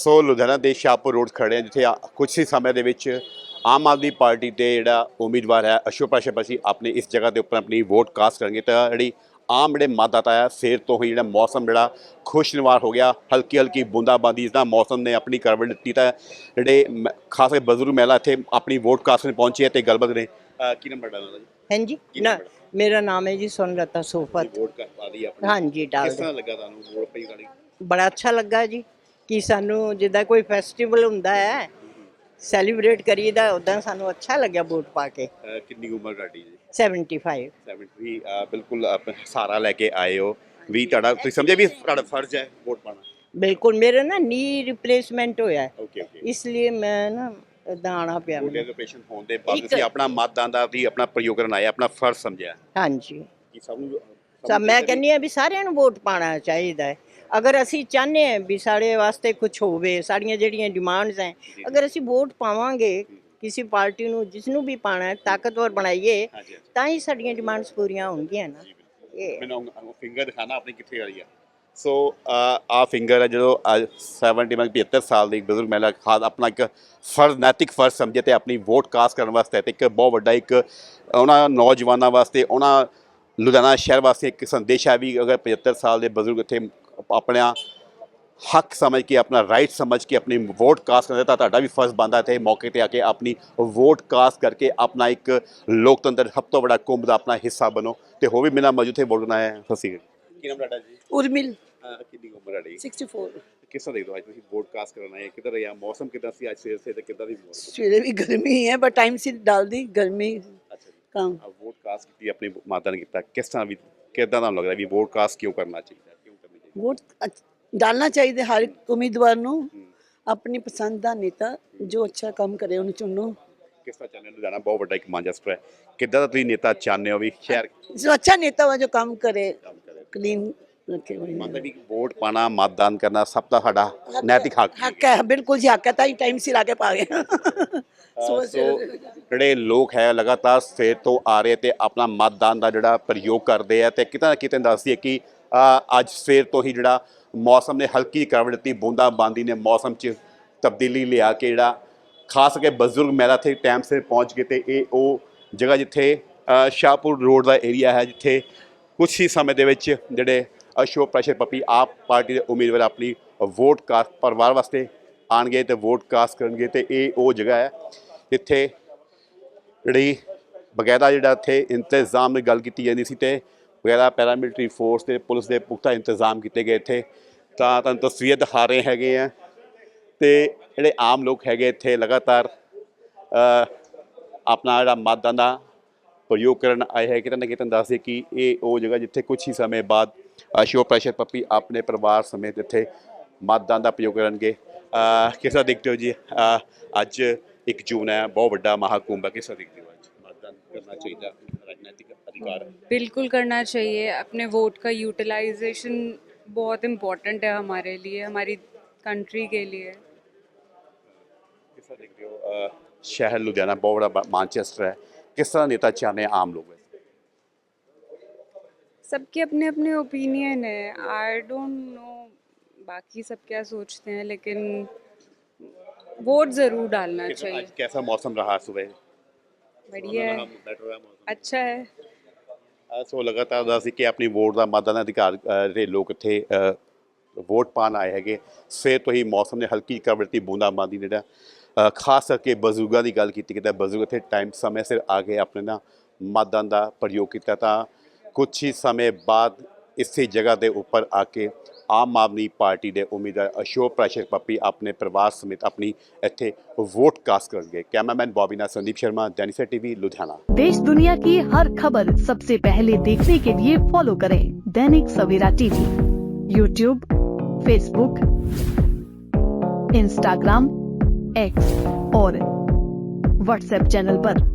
ਸੋ ਲੁਧਿਆਣਾ ਦੇ ਸ਼ਾਹਪੁਰ ਰੋਡ ਖੜੇ ਆ ਜਿੱਥੇ ਆ- ਕੁਛ ਹੀ ਸਮੇਂ ਦੇ ਵਿੱਚ ਆਮ ਆਦਮੀ ਪਾਰਟੀ ਦੇ ਜਿਹੜਾ ਉਮੀਦਵਾਰ ਹੈ ਅਸ਼ੋਕ ਪਾਸ਼ਾਪਸੀ ਆਪਣੇ ਇਸ ਜਗ੍ਹਾ ਦੇ ਉੱਪਰ ਆਪਣੀ ਵੋਟ ਕਾਸਟ ਕਰਨਗੇ। ਤਾਂ ਜਿਹੜੀ ਆਮ ਜਿਹੜੇ ਮਤਦਾਤਾ ਆ ਸਵੇਰ ਤੋਂ ਹੀ ਜਿਹੜਾ ਮੌਸਮ ਜਿਹੜਾ ਖੁਸ਼ਨਵਾਰ ਹੋ ਗਿਆ ਹਲਕੀ ਹਲਕੀ ਬੂੰਦਾਬਾਂਦੀ ਦਾ ਮੌਸਮ ਨੇ ਆਪਣੀ ਕਰਵਟ ਦਿੱਤੀ ਤਾਂ ਜਿਹੜੇ ਖਾਸ ਕਰਕੇ ਬਜ਼ੁਰਗ ਮਹਿਲਾ ਇੱਥੇ ਆਪਣੀ ਵੋਟ ਕਾਸਟ ਕਰਨ ਪਹੁੰਚੀ ਹੈ ਤੇ ਗੱਲਬਾਤ ਨੇ ਕੀ ਨੰਬਰ ਡਾਲਣਾ ਜੀ? ਹਾਂਜੀ ਨਾ ਮੇਰਾ ਨਾਮ ਹੈ ਜੀ ਸੋਨਰਤਾ ਸੋਫਤ ਵੋਟ ਕਰ ਪਾ ਦੀ ਆਪਣੀ। ਹਾਂਜੀ ਕਿਸ ਡਾਲ ਤਰ੍ਹਾਂ ਲੱਗਾ ਤੁਹਾਨੂੰ ਵੋਟ ਪਈ ਗਾੜੀ ਬੜਾ ਅੱਛਾ ਲੱਗਾ ਜੀ। ਕਿ ਸਾਨੂੰ ਜਿੱਦਾਂ ਕੋਈ ਫੈਸਟੀਵਲ ਹੁੰਦਾ ਹੈ ਸੈਲੀਬ੍ਰੇਟ ਕਰੀਦਾ ਉਦਾਂ ਸਾਨੂੰ ਅੱਛਾ ਲੱਗਿਆ ਵੋਟ ਪਾ ਕੇ। ਅਹ ਕਿੰਨੀ ਉਮਰ ਤੁਹਾਡੀ ਜੀ? 75 73 ਅਹ ਬਿਲਕੁਲ ਆਪ ਸਾਰਾ ਲੈ ਕੇ ਆਏ ਹੋ। ਵੀ ਤੁਹਾਡਾ ਤੁਸੀਂ ਸਮਝਿਆ ਵੀ ਤੁਹਾਡਾ ਫਰਜ਼ ਹੈ ਵੋਟ ਪਾਣਾ ਬਿਲਕੁਲ ਮੇਰੇ ਨਾ ਨੀ ਰਿਪਲੇਸਮੈਂਟ ਹੋਇਆ ਹੈ। ਓਕੇ ਓਕੇ ਇਸ ਲਈ ਮੈਂ ਨਾ ਏਦਾਂ ਆਉਣਾ ਪਿਆ ਵੋਟਰ ਮੈਨੂੰ। ਦੇ ਪੇਸ਼ੈਂਟ ਹੋਣ ਦੇ ਬਾਅਦ ਇੱਕ- ਤੁਸੀਂ ਆਪਣਾ ਮਤਦਾਨ ਦਾ ਵੀ ਆਪਣਾ ਪ੍ਰਯੋਗ ਕਰਨ ਆਏ ਆਪਣਾ ਫਰਜ਼ ਸਮਝਿਆ। ਹਾਂਜੀ। ਕਿ ਸਭ ਨੂੰ ਸਭ ਮੈਂ ਕਹਿੰਨੀ ਆ ਵੀ ਸਾਰਿਆਂ ਨੂੰ ਵੋਟ ਪਾਣਾ ਚਾਹੀਦਾ ਹੈ। ਅਗਰ ਅਸੀਂ ਚਾਹੁੰਦੇ ਹਾਂ ਵੀ ਸਾਡੇ ਵਾਸਤੇ ਕੁਝ ਹੋਵੇ ਸਾਡੀਆਂ ਜਿਹੜੀਆਂ ਡਿਮਾਂਡਸ ਹੈ ਅਗਰ ਅਸੀਂ ਵੋਟ ਪਾਵਾਂਗੇ ਕਿਸੇ ਪਾਰਟੀ ਨੂੰ ਜਿਸ ਨੂੰ ਵੀ ਪਾਣਾ ਹੈ ਤਾਕਤਵਰ ਬਣਾਈਏ। ਤਾਂ ਹੀ ਸਾਡੀਆਂ ਡਿਮਾਂਡਸ ਪੂਰੀਆਂ ਹੋਣਗੀਆਂ ਨਾ। ਇਹ ਮੈਨੂੰ ਫਿੰਗਰ ਦਿਖਾਣਾ ਆਪਣੀ ਕਿੱਥੇ ਵਾਲੀ ਆ। ਸੋ ਆ ਫਿੰਗਰ ਹੈ ਜਦੋਂ ਅੱਜ 70 ਮਤਲਬ 75 ਸਾਲ ਦੀ ਇੱਕ ਬਜ਼ੁਰਗ ਮਹਿਲਾ ਖਾਦ ਆਪਣਾ ਇੱਕ ਫਰਜ਼ ਨੈਤਿਕ ਫਰਜ਼ ਸਮਝੇ ਤੇ ਆਪਣੀ ਵੋਟ ਕਾਸਟ ਕਰਨ ਵਾਸਤੇ ਤੇ ਇੱਕ ਬਹੁਤ ਵੱਡਾ ਇੱਕ ਉਹਨਾਂ ਨੌਜਵਾਨਾਂ ਵਾਸਤੇ ਉਹਨਾਂ ਲੁਧਿਆਣਾ ਸ਼ਹਿਰ ਵਾਸਤੇ ਇੱਕ ਸੰਦੇਸ਼ ਹੈ ਵੀ ਅਗਰ 75 ਸਾਲ ਦੇ ਬਜ਼ੁਰਗ ਇੱਥੇ ਆਪਣਾ ਹੱਕ ਸਮਝ ਕੇ ਆਪਣਾ ਰਾਈਟ ਸਮਝ ਕੇ ਆਪਣੀ ਵੋਟ ਕਾਸਟ ਕਰਦੇ ਤਾਂ ਤੁਹਾਡਾ ਵੀ ਫਰਜ਼ ਬਣਦਾ ਹੈ ਤੇ ਮੌਕੇ ਤੇ ਆ ਕੇ ਆਪਣੀ ਵੋਟ ਕਾਸਟ ਕਰਕੇ ਆਪਣਾ ਇੱਕ ਲੋਕਤੰਤਰ ਸਭ ਤੋਂ ਵੱਡਾ ਕੁੰਭ ਦਾ ਆਪਣਾ ਹਿੱਸਾ ਬਣੋ ਤੇ ਹੋ ਵੀ ਮੇਰਾ ਮੌਜੂਦ ਹੈ ਬੋਲਣਾ ਹੈ ਸਸੀ ਕੀ ਨਾਮ ਤੁਹਾਡਾ ਜੀ? ਉਰਮਿਲ। ਕਿੰਨੀ ਉਮਰ ਹੈ ਤੁਹਾਡੀ? 64 ਕਿਸ ਤਰ੍ਹਾਂ ਦੇਖਦੇ ਹੋ ਅੱਜ ਤੁਸੀਂ ਵੋਟ ਕਾਸਟ ਕਰਨ ਆਏ ਕਿੱਧਰ ਰਿਹਾ ਮੌਸਮ ਕਿੱਦਾਂ ਸੀ? ਅੱਜ ਸਵੇਰ ਸੇ ਤੇ ਕਿੱਦਾਂ ਦੀ ਮੌਸਮ ਸਵੇਰੇ ਵੀ ਗਰਮੀ ਹੈ ਬਟ ਟਾਈਮ ਸਿਰ ਡਾਲ ਦੀ ਗਰਮੀ ਅੱਛਾ ਜੀ। ਕੰਮ। ਆ ਵੋਟ ਕਾਸਟ ਕੀਤੀ ਆਪਣੀ ਮਾਤਾ ਨੇ ਕੀਤਾ। ਕਿਸ ਤਰ੍ਹਾਂ ਵੀ ਕਿੱਦਾਂ ਤੁਹਾਨੂੰ ਲੱਗਦਾ ਵੀ ਵੋਟ ਕਾਸਟ ਕਿਉਂ ਕਰਨੀ ਚਾਹੀਦੀ? ਵੋਟ ਅੱਛ- ਡਾਲਣਾ ਚਾਹੀਦਾ ਹਰ ਇੱਕ ਉਮੀਦਵਾਰ ਨੂੰ ਆਪਣੀ ਪਸੰਦ ਦਾ ਨੇਤਾ ਜੋ ਅੱਛਾ ਕੰਮ ਕਰੇ ਉਹਨੂੰ ਚੁਣੋ। ਕਿਸ ਤਰ੍ਹਾਂ ਚਾਹੁੰਦੇ ਹੋ? ਲੁਧਿਆਣਾ ਬਹੁਤ ਵੱਡਾ ਇੱਕ ਮਾਂਜਸਟਰ ਹੈ ਕਿੱਦਾਂ ਦਾ ਤੁਸੀਂ ਨੇਤਾ ਚਾਹੁੰਦੇ ਹੋ ਵੀ ਸ਼ਹਿਰ ਜੋ ਅੱਛਾ ਨੇਤਾ ਹੋ ਜੋ ਕੰਮ ਕਰੇ ਕੰਮ ਕਰੇ। ਕਲੀਨ ਰੱਖੇ ਹੋਏ ਮੰਨਦੇ ਵੀ ਵੋਟ ਪਾਣਾ ਮਤਦਾਨ ਕਰਨਾ ਸਭ ਦਾ ਸਾਡਾ ਨੈਤਿਕ ਹੱਕ ਹੈ। ਹੱਕ ਹੈ ਬਿਲਕੁਲ ਜੀ ਹੱਕ ਹੈ ਤਾਂ ਹੀ ਟਾਈਮ ਸਿਰ ਆ ਕੇ ਪਾ ਗਏ। ਸੋ ਸੋ ਜਿਹੜੇ ਲੋਕ ਹੈ ਲਗਾਤਾਰ ਸਵੇਰ ਤੋਂ ਆ ਰਹੇ ਤੇ ਆਪਣਾ ਮਤਦਾਨ ਦਾ ਜਿਹੜਾ ਪ੍ਰਯੋਗ ਕਰਦੇ ਆ ਤੇ ਕਿਤੇ ਨਾ ਕਿਤੇ ਦੱਸਦੀ ਹੈ ਕਿ ਅੱਜ ਸਵੇਰ ਤੋਂ ਹੀ ਜਿਹੜਾ ਮੌਸਮ ਨੇ ਹਲਕੀ ਕਰਵਟ ਦਿੱਤੀ, ਬੂੰਦਾਬਾਂਦੀ ਨੇ ਮੌਸਮ 'ਚ ਤਬਦੀਲੀ ਲਿਆ ਕੇ ਜਿਹੜਾ ਖਾਸ ਕਰਕੇ ਬਜ਼ੁਰਗ ਮਹਿਲਾ ਇੱਥੇ ਟਾਈਮ ਸਿਰ ਪਹੁੰਚ ਗਏ ਤੇ ਇਹ ਉਹ ਜਗ੍ਹਾ ਜਿੱਥੇ ਸ਼ਾਹਪੁਰ ਰੋਡ ਦਾ ਏਰੀਆ ਹੈ, ਜਿੱਥੇ ਕੁਝ ਹੀ ਸਮੇਂ ਦੇ ਵਿੱਚ ਜਿਹੜੇ ਅਸ਼ੋਕ ਪ੍ਰੈਸ਼ਰ ਪੱਪੀ ਆਪ ਪਾਰਟੀ ਦੇ ਉਮੀਦਵਾਰ ਆਪਣੀ ਵੋਟ ਕਾਸਟ ਪਰਿਵਾਰ ਵਾਸਤੇ ਆਣਗੇ ਤੇ ਵੋਟ ਕਾਸਟ ਕਰਨਗੇ ਤੇ ਇਹ ਉਹ ਜਗ੍ਹਾ ਹੈ, ਜਿੱਥੇ ਜਿਹੜੀ ਬਕਾਇਦਾ ਜਿਹੜਾ ਇੱਥੇ ਇੰਤਜ਼ਾਮ ਦੀ ਗੱਲ ਕੀਤੀ ਜਾਂਦੀ ਸੀ ਤੇ ਬਕਾਇਦਾ ਪੈਰਾਮਿਲਟਰੀ ਫੋਰਸ ਤੇ ਪੁਲਿਸ ਦੇ ਪੁਖਤਾ ਇੰਤਜ਼ਾਮ ਕੀਤੇ ਗਏ ਇੱਥੇ। ਤਾਂ ਤੁਹਾਨੂੰ ਤਸਵੀਰ ਦਿਖਾ ਰਹੇ ਹੈਗੇ ਆ। ਤੇ ਜਿਹੜੇ ਆਮ ਲੋਕ ਹੈਗੇ ਇੱਥੇ ਲਗਾਤਾਰ ਆਪਣਾ ਜਿਹੜਾ ਮਤਦਾਨ ਦਾ ਪ੍ਰਯੋਗ ਕਰਨ ਆਏ ਹੈ ਕਿਤੇ ਨਾ ਕਿਤੇ ਦੱਸਦੇ ਕਿ ਇਹ ਉਹ ਜਗ੍ਹਾ ਜਿੱਥੇ ਕੁਝ ਹੀ ਸਮੇਂ ਬਾਅਦ ਅਸ਼ੋਕ ਪ੍ਰੈਸ਼ਰ ਪੱਪੀ ਆਪਣੇ ਪਰਿਵਾਰ ਸਮੇਤ ਇੱਥੇ ਮਤਦਾਨ ਦਾ ਪ੍ਰਯੋਗ ਕਰਨਗੇ। ਅ, ਕਿਸ ਤਰ੍ਹਾਂ ਦੇਖਦੇ ਹੋ ਜੀ? ਅੱਜ 1 ਜੂਨ ਹੈ ਬਹੁਤ ਵੱਡਾ ਮਹਾਕੁੰਭ ਹੈ। ਕਿਸ ਤਰ੍ਹਾਂ ਦੇਖਦੇ ਹੋ ਅੱਜ? ਮਤਦਾਨ ਕਰਨਾ ਚਾਹੀਦਾ। अधिकार है। बिल्कुल करना चाहिए अपने वोट का यूटिलाइजेशन बहुत इम्पोर्टेंट है हमारे लिए हमारी कंट्री के लिए। शहर लुधियाना बहुत बड़ा मानचेस्टर है। किस तरह नेता चाहने आम लोग सबके अपने अपने ओपिनियन है। आई डोंट नो बाकी सब क्या सोचते हैं लेकिन वोट ज़रूर डालना चाहिए। कैसा मौसम रहा सुबह? बढ़िया है। अच्छा है। ਸੋ ਲਗਾਤਾਰ ਦਾ ਸੀ ਕਿ ਆਪਣੀ ਵੋਟ ਦਾ ਮਤਦਾਨ ਦਾ ਅਧਿਕਾਰ ਜਿਹੜੇ ਲੋਕ ਇੱਥੇ ਵੋਟ ਪਾਣ ਆਏ ਹੈਗੇ। ਸਵੇਰ ਤੋਂ ਹੀ ਮੌਸਮ ਨੇ ਹਲਕੀ ਕਵਰਤੀ ਬੂੰਦਾਬਾਂਦੀ ਜਿਹੜਾ ਖਾਸ ਕਰਕੇ ਬਜ਼ੁਰਗਾਂ ਦੀ ਗੱਲ ਕੀਤੀ ਕਿ ਬਜ਼ੁਰਗ ਇੱਥੇ ਟਾਈਮ ਸਮੇਂ ਸਿਰ ਆ ਕੇ ਆਪਣੇ ਨਾ ਮਤਦਾਨ ਦਾ ਪ੍ਰਯੋਗ ਕੀਤਾ ਤਾਂ ਕੁਝ ਹੀ ਸਮੇਂ ਬਾਅਦ ਇਸੇ जगह के उपर आके आम आदमी पार्टी के उम्मीदवार अशोक ਅਸ਼ੋਕ पप्पी अपने परिवार समेत अपनी इतने वोट कास्ट करेंगे कैमरामैन बॉबीना संदीप शर्मा दैनिसर टीवी लुधियाना देश दुनिया की हर खबर सबसे पहले देखने के लिए फॉलो करें Dainik Savera TV YouTube Facebook Instagram X और व्हाट्सएप चैनल आरोप